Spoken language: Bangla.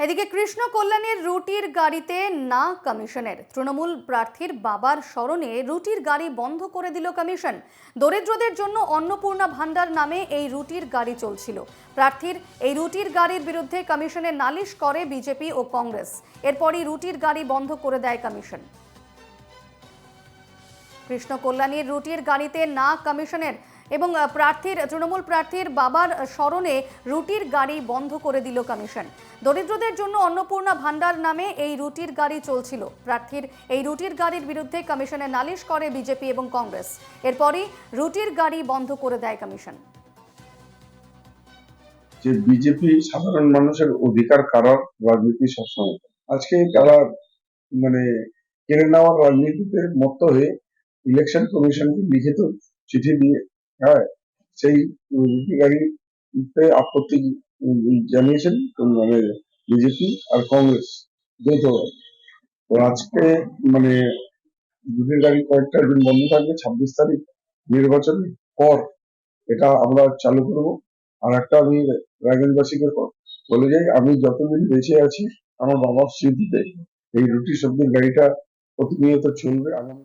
এদিকে কৃষ্ণ কল্যাণের রুটির গাড়িতে না কমিশনের। তৃণমূল প্রার্থীর বাবার স্মরণে রুটির গাড়ি বন্ধ করে দিল কমিশন। দরিদ্রদের জন্য অন্নপূর্ণা ভান্ডার নামে এই রুটির গাড়ি চলছিল। প্রার্থীর এই রুটির গাড়ির বিরুদ্ধে কমিশনের নালিশ করে বিজেপি ও কংগ্রেস। এরপরই রুটির গাড়ি বন্ধ করে দেয় কমিশন। কৃষ্ণ কল্যাণীর রুটির গাড়িতে না কমিশনের এবং প্রার্থীর, তৃণমূল প্রার্থীর বাবার স্মরণে রুটির গাড়ি বন্ধ করে দিল কমিশন। দরিদ্রদের জন্য অন্নপূর্ণা ভান্ডার নামে এই রুটির গাড়ি চলছিল। প্রার্থীর এই রুটির গাড়ির বিরুদ্ধে কমিশনে নালিশ করে বিজেপি এবং কংগ্রেস। এরপরই রুটির গাড়ি বন্ধ করে দেয় কমিশন। যে বিজেপি সাধারণ মানুষের অধিকার কারার রাজনীতি সবসময়। আজকে তারা মানে কেড়ে নেওয়ার রাজনীতিতে মত্ত হয়ে ইলেকশন কমিশনকে লিখিত চিঠি দিয়ে হ্যাঁ সেই আপত্তি জানিয়েছেন মানে বিজেপি আর কংগ্রেস আজকে মানে গাড়ি কয়েকটা দিন বন্ধ থাকবে, ছাব্বিশ তারিখ নির্বাচনের পর এটা আমরা চালু করব। আর একটা আমি রায়গঞ্জবাসীকে বলে যাই, আমি যতদিন বেঁচে আছি, আমার বাবার স্মৃতিতে এই রুটি সবজির গাড়িটা প্রতিনিয়ত চলবে। আগামী